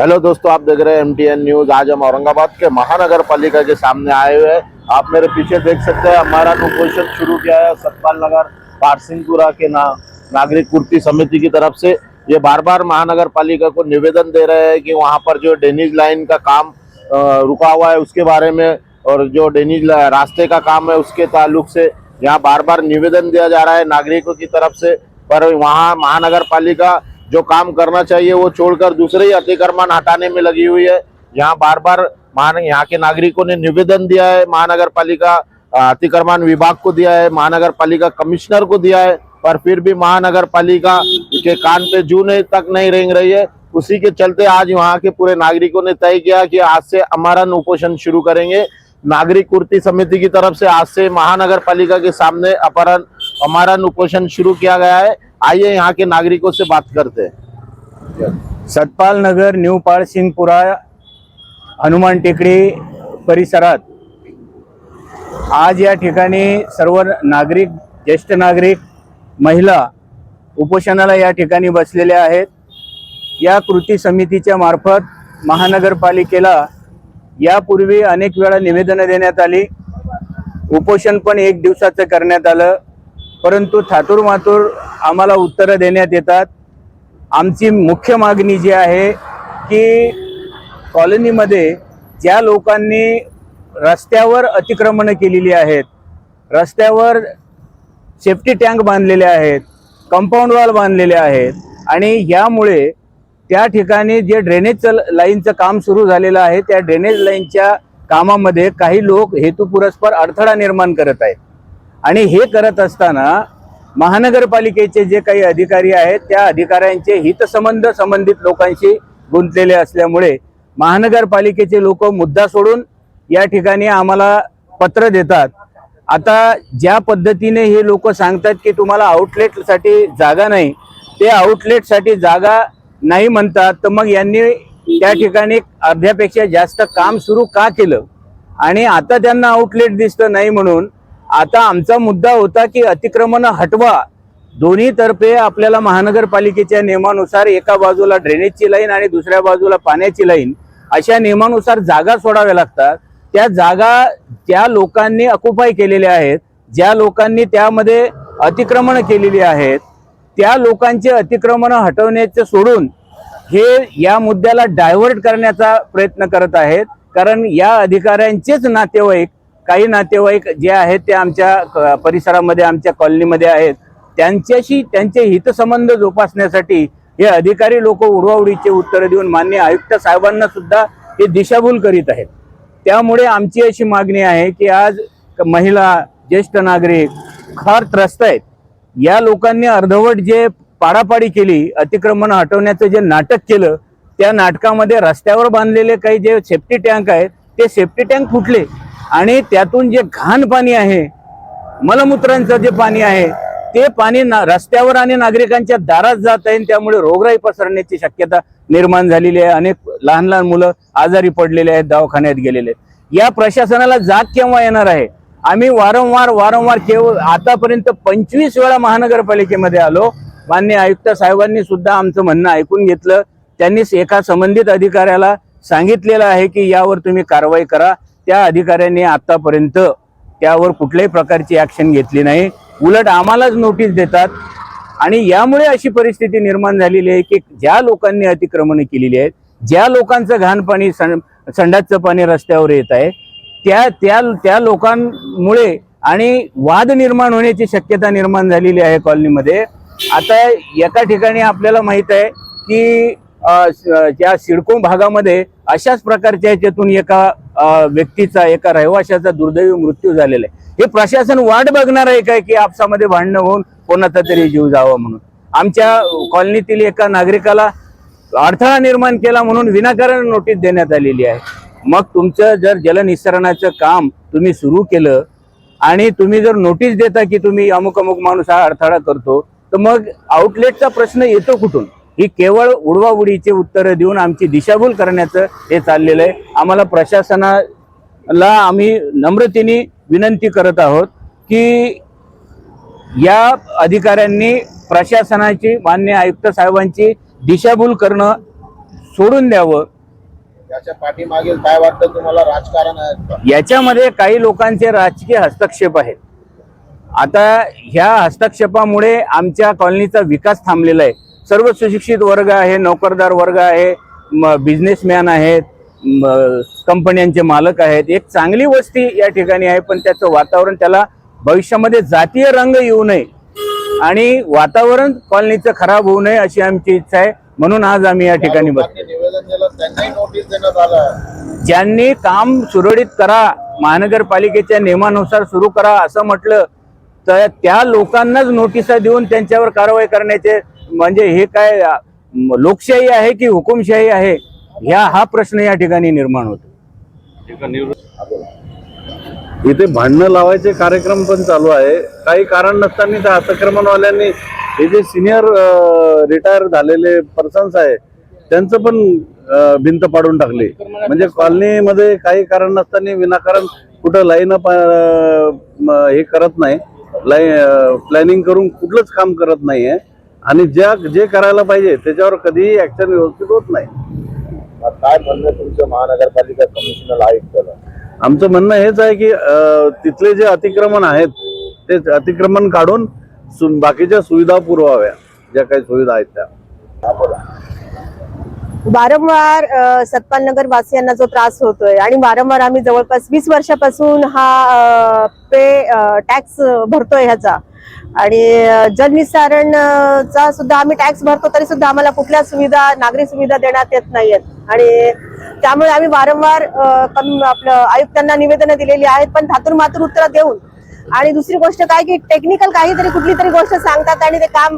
Hello दोस्तों, आप देख रहे हैं एम टी एन न्यूज़ आज हम औरंगाबाद के महानगर पालिका के सामने आए हुए हैं। आप मेरे पीछे देख सकते हैं, हमारा कुपोषण शुरू किया है सतपाल नगर पारसिंहपुरा के ना, नागरिक पूर्ति समिति की तरफ़ से। ये बार बार महानगर पालिका को निवेदन दे रहे हैं कि वहाँ पर जो ड्रेनेज लाइन का काम रुका हुआ है, उसके बारे में, और जो ड्रेनेज ला- रास्ते का काम है, उसके ताल्लुक से यहाँ बार बार निवेदन दिया जा रहा है नागरिकों की तरफ़ से। पर वहाँ महानगर पालिका जो काम करना चाहिए वो छोड़कर दूसरे ही अतिक्रमण हटाने में लगी हुई है। यहाँ बार बार महान यहाँ के नागरिकों ने निवेदन दिया है महानगर पालिका अतिक्रमण विभाग को दिया है महानगर पालिका कमिश्नर को दिया है, पर फिर भी महानगर पालिका के कान पे जूने तक नहीं रेंग रही है। उसी के चलते आज वहाँ के पूरे नागरिकों ने तय किया कि आज से अमरन उपोषण शुरू करेंगे। नागरिक पूर्ति समिति की तरफ़ से आज से महानगर पालिका के सामने अपहरण अमरन उपोषण शुरू किया गया है। आइए यहाँ के नागरिकों से बात करते हैं। सतपाल नगर न्यू पाळसिंगपुरा हनुमान टेकडी परिसरात आज या ठिकाणी सर्व नागरिक ज्येष्ठ नागरिक महिला उपोषणाला या ठिकाणी बसलेल्या आहेत. या कृती समितीच्या मार्फत महानगरपालिकेला यापूर्वी अनेक वेळा निवेदनं देण्यात आली. उपोषण पण एक दिवसाचं करण्यात आलं. परंतु थातूर मातूर आम्हाला उत्तरं देण्यात येतात. आमची मुख्य मागणी जी आहे की कॉलनीमध्ये ज्या लोकांनी रस्त्यावर अतिक्रमणं केलेली आहेत रस्त्यावर सेफ्टी टँक बांधलेले आहेत कंपाऊंड वॉल बांधलेले आहेत आणि यामुळे त्या ठिकाणी जे ड्रेनेजचं लाईनचं काम सुरू झालेलं आहे त्या ड्रेनेज लाईनच्या कामामध्ये काही लोक हेतुपुरस्पर अडथळा निर्माण करत आहेत. आणि हे करत असताना महानगरपालिकेचे जे काही अधिकारी आहेत त्या अधिकाऱ्यांचे हितसंबंध संबंधित लोकांशी गुंतलेले असल्यामुळे महानगरपालिकेचे लोक मुद्दा सोडून या ठिकाणी आम्हाला पत्र देतात. आता ज्या पद्धतीने हे लोक सांगतात की तुम्हाला आउटलेटसाठी जागा नाही ते आउटलेटसाठी जागा नाही म्हणतात तर मग यांनी त्या ठिकाणी अर्ध्यापेक्षा जास्त काम सुरू का केलं? आणि आता त्यांना आउटलेट दिसतं नाही म्हणून आता आमचा मुद्दा होता की अतिक्रमण हटवा. दोन्ही तर्फे आपल्याला महानगरपालिकेच्या नियमानुसार एका बाजूला ड्रेनेजची लाईन आणि दुसऱ्या बाजूला पाण्याची लाईन अशा नियमानुसार जागा सोडाव्या लागतात. त्या जागा ज्या लोकांनी अकुपाय केलेल्या आहेत. ज्या लोकांनी त्यामध्ये अतिक्रमण केलेली आहेत त्या लोकांचे अतिक्रमण हटवण्याचे सोडून हे या मुद्द्याला डायव्हर्ट करण्याचा प्रयत्न करत आहेत. कारण या अधिकाऱ्यांचेच नातेवाईक काही नातेवाईक जे आहेत ते आमच्या क- परिसरामध्ये आमच्या कॉलनीमध्ये आहेत. त्यांच्याशी त्यांचे हितसंबंध जोपासण्यासाठी हे अधिकारी लोक उडवाउडीचे उत्तरं देऊन मान्य आयुक्त साहेबांना सुद्धा हे दिशाभूल करीत आहेत. त्यामुळे आमची अशी मागणी आहे की आज महिला ज्येष्ठ नागरिक फार त्रस्त आहेत. या लोकांनी अर्धवट जे पाडापाडी केली अतिक्रमण हटवण्याचं जे नाटक केलं त्या नाटकामध्ये रस्त्यावर बांधलेले काही जे सेफ्टी टँक आहेत ते सेफ्टी टँक फुटले. आणि त्यातून जे घाण पाणी आहे मलमूत्रांचं जे पाणी आहे ते पाणी ना- रस्त्यावर आणि नागरिकांच्या दारात जात आहे त्यामुळे रोगराई पसरण्याची शक्यता निर्माण झालेली आहे. अनेक लहान लहान मुलं आजारी पडलेले आहेत दवाखान्यात गेलेले आहेत. या प्रशासनाला जाग केव्हा येणार आहे? आम्ही वारंवार वारंवार केवळ आतापर्यंत पंचवीस वेळा महानगरपालिकेमध्ये आलो. मान्य आयुक्त साहेबांनी सुद्धा आमचं म्हणणं ऐकून घेतलं. त्यांनीच एका संबंधित अधिकाऱ्याला सांगितलेलं आहे की यावर तुम्ही कारवाई करा. त्या अधिकाऱ्यांनी आतापर्यंत त्यावर कुठल्याही प्रकारची ऍक्शन घेतली नाही. उलट आम्हालाच नोटीस देतात. आणि यामुळे अशी परिस्थिती निर्माण झालेली आहे की ज्या लोकांनी अतिक्रमण केलेली आहेत ज्या लोकांचं घाण पाणी सं संडासचं पाणी रस्त्यावर येत आहे त्या त्या त्या लोकांमुळे आणि वाद निर्माण होण्याची शक्यता निर्माण झालेली आहे कॉलनीमध्ये. आता एका ठिकाणी आपल्याला माहीत आहे की त्या सिडको भागामध्ये अशाच प्रकारच्या ह्याच्यातून एका व्यक्तीचा एका रहिवाशाचा दुर्दैवी मृत्यू झालेला आहे. हे प्रशासन वाट बघणार आहे काय की आपसामध्ये भांडणं होऊन कोणाचा तरी जीव जावा म्हणून. आमच्या कॉलनीतील एका नागरिकाला अडथळा निर्माण केला म्हणून विनाकारण नोटीस देण्यात आलेली आहे. मग तुमचं जर जलनिसरणाचं काम तुम्ही सुरू केलं आणि तुम्ही जर नोटीस देता की तुम्ही अमुक अमुक माणूस हा अडथळा करतो तर मग आउटलेटचा प्रश्न येतो कुठून? ही केवळ उडवाउडीचे उत्तरं देऊन आमची दिशाभूल करण्याचं हे चाललेलं आहे. आम्हाला प्रशासनाला आम्ही नम्रतेने विनंती करत आहोत की या अधिकाऱ्यांनी प्रशासनाची मान्य आयुक्त साहेबांची दिशाभूल करणं सोडून द्यावं. याच्या पाठीमागील काय वाटतं तुम्हाला? राजकारण आहे? याच्यामध्ये काही लोकांचे राजकीय हस्तक्षेप आहेत. आता ह्या हस्तक्षेपामुळे आमच्या कॉलनीचा विकास थांबलेला आहे. सर्व सुशिक्षित वर्ग आहे नोकरदार वर्ग आहे बिझनेसमॅन आहेत कंपन्यांचे मालक आहेत. एक चांगली वस्ती या ठिकाणी आहे पण त्याचं वातावरण त्याला भविष्यामध्ये जातीय रंग येऊ नये आणि वातावरण कॉलनीचं खराब होऊ नये अशी आमची इच्छा आहे. म्हणून आज आम्ही या ठिकाणी ज्या बस लोकांनी निवेदन दिलं त्यांनाही नोटीस देण्यात आलं ज्यांनी काम सुरळीत करा महानगरपालिकेच्या नियमानुसार सुरू करा असं म्हटलं तर त्या लोकांनाच नोटिसा देऊन त्यांच्यावर कारवाई करण्याचे म्हणजे हे काय लोकशाही आहे की हुकुमशाही आहे ह्या हा प्रश्न या ठिकाणी निर्माण होतो. इथे भांडणं लावायचे कार्यक्रम पण चालू आहे. काही कारण नसताना त्या अतिक्रमणवाल्यांनी हे जे सिनियर रिटायर झालेले पर्सन्स आहे त्यांचं पण भिंत पाडून टाकली. म्हणजे कॉलनीमध्ये काही कारण नसताना विनाकारण कुठं लाईन हे करत नाही. लाईन प्लॅनिंग करून कुठलंच काम करत नाहीये. आणि ज्या जे करायला पाहिजे त्याच्यावर कधीही ऍक्शन व्यवस्थित होत नाही. काय म्हणणं तुमचं महानगरपालिका कमिशनर आयुक्ताला आमचं म्हणणं हेच आहे की तिथले जे अतिक्रमण आहेत ते अतिक्रमण काढून बाकीच्या सुविधा पुरवाव्या ज्या काही सुविधा आहेत त्या. बोला वारंवार सतपाल नगर वासियांना जो त्रास होतोय आणि वारंवार आम्ही जवळपास वीस वर्षापासून हा पे टॅक्स भरतोय ह्याचा. आणि जलनिसारणचा चा सुद्धा आम्ही टॅक्स भरतो तरी सुद्धा आम्हाला कुठल्या सुविधा नागरी सुविधा देण्यात येत नाहीयेत. आणि त्यामुळे आम्ही वारंवार आपलं आयुक्तांना निवेदनं दिलेली आहेत पण धातूर मातूर उत्तर देऊन. आणि दुसरी गोष्ट काय की टेक्निकल काहीतरी कुठली तरी गोष्ट सांगतात आणि ते काम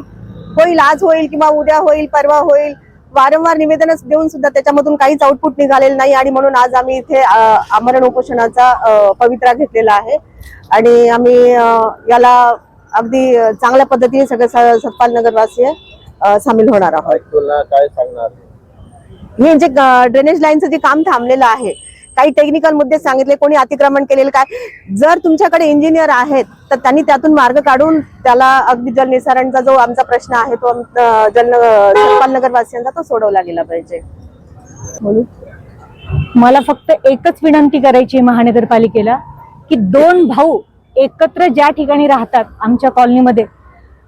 होईल आज होईल किंवा उद्या होईल परवा होईल. वारंवार निवेदन देऊन सुद्धा त्याच्यामधून काहीच आउटपुट निघालेलं नाही आणि म्हणून आज आम्ही इथे आमरण उपोषणाचा पवित्रा घेतलेला आहे. आणि आम्ही याला अगदी चांगल्या पद्धतीने सगळे सतपाल नगरवासी सामील होणार आहोत. आयुक्तांना काय सांगणार? हे जे ड्रेनेज लाईनचं जे काम थांबलेलं आहे काही टेक्निकल मुद्दे सांगितले कोणी अतिक्रमण केलेलं काय जर तुमच्याकडे इंजिनियर आहेत तर त्यांनी त्यातून मार्ग काढून त्याला अगदी जलनिसारणचा जो आमचा प्रश्न आहे तो जल सतपाल नगरवासियांचा तो सोडवला गेला पाहिजे. बोलू? मला फक्त एकच विनंती करायची आहे महानगरपालिकेला की दोन भाऊ एकत्र ज्या ठिकाणी राहतात आमच्या कॉलनीमध्ये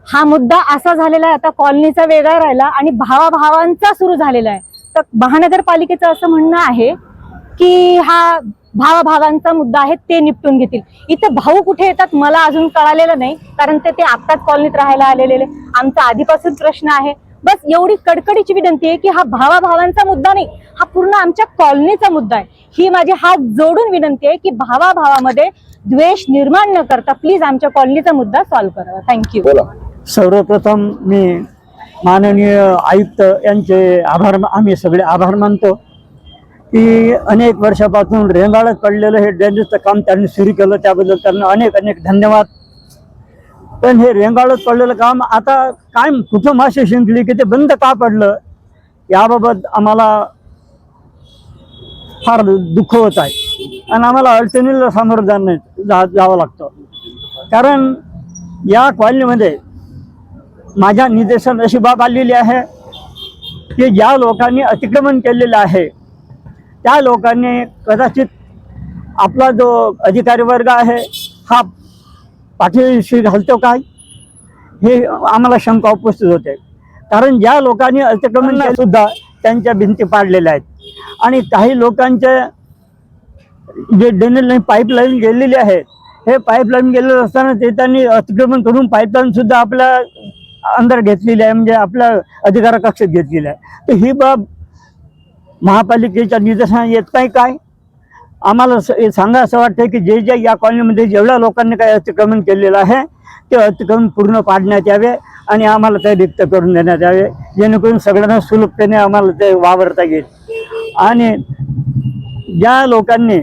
हा मुद्दा असा झालेला आहे आता कॉलनीचा वेगळा राहिला आणि भावाभावांचा सुरू झालेला आहे. तर महानगरपालिकेचं असं म्हणणं आहे की हा भावाभावांचा मुद्दा आहे ते निपटून घेतील. इथं भाऊ कुठे येतात मला अजून कळालेलं नाही कारण ते ते आत्ताच कॉलनीत राहायला आलेले आमचा आधीपासून प्रश्न आहे बस एवढी कडकडीची विनंती आहे की हा भावाभावांचा मुद्दा नाही हा पूर्ण आमच्या कॉलनीचा मुद्दा आहे. ही माझी हात जोडून विनंती आहे की भावाभावामध्ये द्वेष निर्माण न करता प्लीज आमच्या कॉलनीचा मुद्दा सॉल्व्ह करावा थँक्यू बोला. सर्वप्रथम मी माननीय आयुक्त यांचे आभार आम्ही सगळे आभार मानतो की अनेक वर्षापासून रेंगाळत पडलेलं हे ड्रेनेजचं काम त्यांनी सुरू केलं त्याबद्दल त्यांना अनेक अनेक धन्यवाद. पण हे रेंगाळत पडलेलं काम आता काय कुठं मासे शिंकली की ते बंद का पडलं याबाबत आम्हाला फार दुःख होत आहे. आणि आम्हाला अडचणीला सामोरं जाणं जा जावं लागतं. कारण या कॉलनीमध्ये माझ्या निदेशन अशी बाब आलेली आहे. की ज्या लोकांनी अतिक्रमण केलेलं आहे त्या लोकांनी कदाचित आपला जो अधिकारी वर्ग आहे हा पाठीशी घालतो काय? हे आम्हाला शंका उपस्थित होते. कारण ज्या लोकांनी अतिक्रमण सुद्धा त्यांच्या भिंती पाडलेल्या आहेत. आणि काही लोकांच्या जे ड्रेनेज लाईन पाईपलाईन गेलेली आहे हे पाईपलाईन गेलेलं असताना ते त्यांनी अतिक्रमण करून पाईपलाईन सुद्धा आपल्या अंदर घेतलेली आहे म्हणजे आपल्या अधिकार कक्षेत घेतलेली आहे. तर ही बाब महापालिकेच्या निदर्शनात येत नाही काय? आम्हाला स- सांगा असं वाटतं की जे जे या कॉलनीमध्ये जेवढ्या लोकांनी काही अतिक्रमण केलेलं आहे ते अतिक्रमण पूर्ण पाडण्यात यावे आणि आम्हाला ते रिक्त करून देण्यात यावे. जेणेकरून सगळ्यांना सुलभतेने आम्हाला ते वावरता येईल. आणि ज्या लोकांनी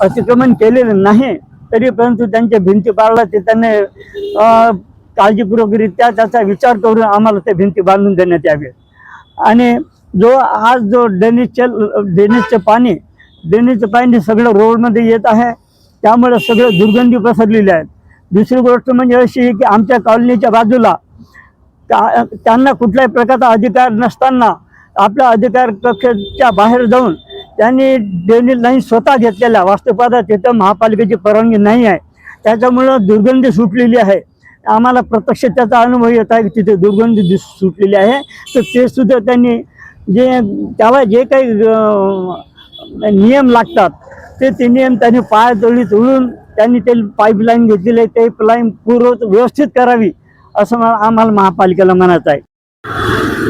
अतिक्रमण केलेलं नाही तरी परंतु त्यांच्या भिंती पाडला ते त्यांनी अं, काळजीपूर्वकरित्या त्याचा विचार करून आम्हाला ते भिंती बांधून देण्यात यावे. आणि जो आज जो ड्रेनेजचे ड्रेनेजचं पाणी ड्रेनेजचं पाणी सगळं रोडमध्ये येत आहे. त्यामुळे सगळं दुर्गंधी पसरलेली आहे दुसरी गोष्ट म्हणजे अशी आहे की आमच्या कॉलनीच्या बाजूला त्या- त्यांना कुठल्याही प्रकारचा अधिकार नसताना आपल्या अधिकार कक्षाच्या बाहेर जाऊन त्यांनी ड्रेनेज लाईन स्वतः घेतलेल्या वास्तुपादा तिथं महापालिकेची परवानगी नाही आहे. त्याच्यामुळं दुर्गंधी सुटलेली आहे. आम्हाला प्रत्यक्ष त्याचा अनुभव येत आहे की तिथे दुर्गंधी दिस सुटलेली आहे. तर ते सुद्धा त्यांनी जे त्याला जे काही नियम लागतात. ते ते नियम त्यांनी पायदळी तोडून त्यांनी ते पाईपलाईन घेतलेली आहे. ते पाईपलाईन पूर्व व्यवस्थित करावी असं आम्हाला महापालिकेला म्हणायचं आहे.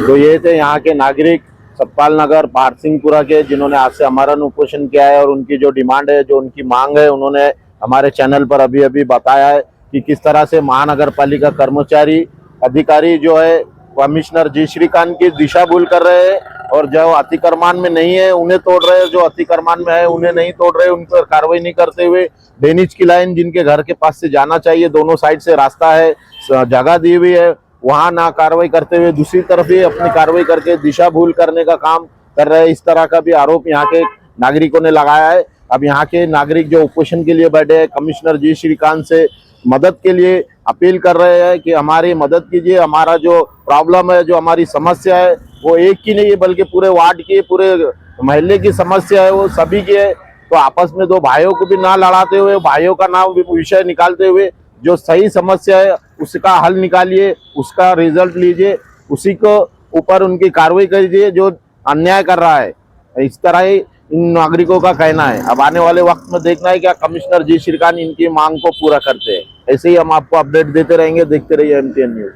तो ये थे यहाँ के नागरिक सतपाल नगर पारसिंहपुरा के जिन्होंने आज से अमरण उपोषण किया है और उनकी जो डिमांड है जो उनकी मांग है उन्होंने हमारे चैनल पर अभी अभी बताया है कि किस तरह से महानगर पालिका कर्मचारी अधिकारी जो है कमिश्नर जी श्रीकांत की दिशा भूल कर रहे हैं। और जो अतिक्रमण में नहीं है, उन्हें तोड़ रहे जो अतिक्रमण में है, उन्हें नहीं तोड़ रहे, उन पर कार्रवाई नहीं करते हुए डेनिज की लाइन जिनके घर के पास से जाना चाहिए, दोनों साइड से रास्ता है जगह दी हुई है, वहाँ ना कार्रवाई करते हुए दूसरी तरफ़ ही अपनी कार्रवाई करके दिशा भूल करने का काम कर रहे इस तरह का भी आरोप यहाँ के नागरिकों ने लगाया है। अब यहाँ के नागरिक जो उपोषण के लिए बैठे हैं कमिश्नर जी श्रीकांत से मदद के लिए अपील कर रहे हैं कि हमारी मदद कीजिए, हमारा जो प्रॉब्लम है, जो हमारी समस्या है वो एक की नहीं है, बल्कि पूरे वार्ड की, पूरे महल्ले की समस्या है, वो सभी की है। तो आपस में दो भाइयों को भी ना लड़ाते हुए, भाइयों का नाम विषय निकालते हुए जो सही समस्या है, उसका हल निकालिए, उसका रिज़ल्ट लीजिए, उसी को ऊपर उनकी कार्रवाई कीजिए जो अन्याय कर रहा है। इस तरह ही इन नागरिकों का कहना है। अब आने वाले वक्त में देखना है क्या कमिश्नर जी श्रीकांत इनकी मांग को पूरा करते हैं। ऐसे ही हम आपको अपडेट देते रहेंगे, देखते रहिए एमटीएन न्यूज़